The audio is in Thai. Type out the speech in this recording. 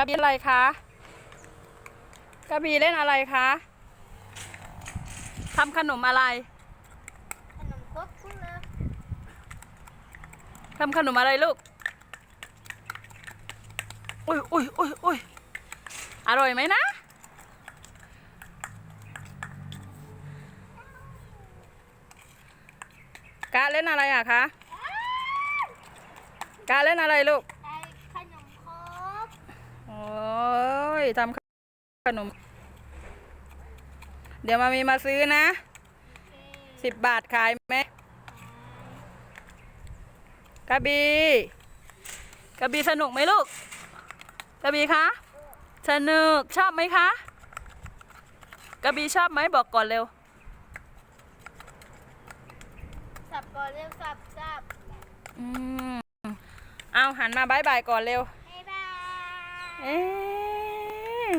กระบี่อะไรคะ กระบี่เล่นอะไรคะ ทำขนมอะไร ขนมครกคุณนะทำขนมอะไรลูก อุ้ยอุ้ยอุ้ยอุ้ยอร่อยไหมนะ กาเล่นอะไรอะคะ กาเล่นอะไรลูกได้ขนมครกโอ้ยทำขนม เดี๋ยวมามีมาซื้อนะโอเคสิบบาทขายไหมกระบีกระบีสนุกไหมลูกกระบีคะสนุกชอบไหมคะกระบีชอบไหมบอกก่อนเร็วสับก่อนเร็วสับสับอืมเอาหันมาบายบายก่อนเร็วบ๊ายบายเอ๊ะ